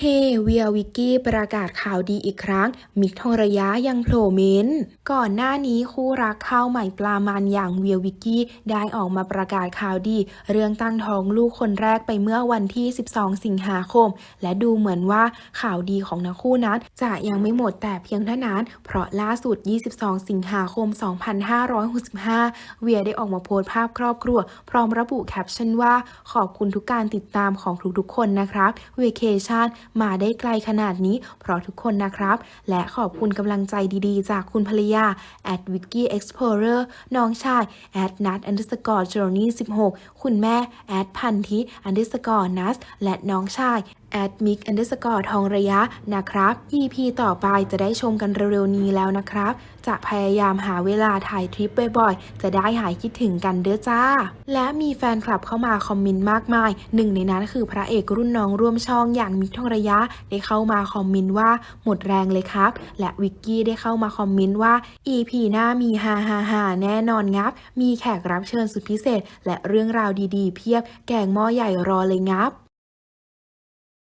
เฮเวียวิกกี้ประกาศข่าวดีอีกครั้ง มิกทองระยะยังโผล่เมนก่อนหน้านี้คู่รักข้าวใหม่ปลามันอย่างเวียวิกกี้ได้ออกมาประกาศข่าวดี เรื่องตั้งท้องลูกคนแรกไปเมื่อวันที่ 12 สิงหาคม และดูเหมือนว่าข่าวดีของทั้งคู่นั้นจะยังไม่หมดแต่เพียงเท่านั้น เพราะล่าสุด 22 สิงหาคม 2565 เวียได้ออกมาโพสต์ภาพครอบครัว พร้อมระบุแคปชั่นว่าขอบคุณทุกการติดตามของทุกๆคนนะครับเวเคชั่น มาได้ไกลขนาดนี้ เพราะทุกคนนะครับ และขอบคุณกำลังใจดีๆ จากคุณภรรยา at wiki explorer น้องชาย at nat underscore journey 16 คุณแม่ at พันธิ underscore nas และน้องชาย at mic underscore ทองระยะนะครับ EP ต่อไปจะได้ชมกันเร็วๆนี้แล้วนะครับ จะพยายามหาเวลาถ่ายทริปบ่อยๆ จะได้หายคิดถึงกันเด้อจ้า และมีแฟนคลับเข้ามาคอมเมนต์มากมาย หนึ่งในนั้นคือพระเอกรุ่นน้องร่วมช่องอย่างมิกทองระยะ ได้เข้ามาคอมเมนต์ว่าหมดแรงเลยครับ และวิกกี้ได้เข้ามาคอมเมนต์ว่า EP หน้ามีฮาฮาฮาแน่นอนงับ มีแขกรับเชิญสุดพิเศษ และเรื่องราวดีๆ เพียบ แกงหม้อใหญ่รอเลยงับ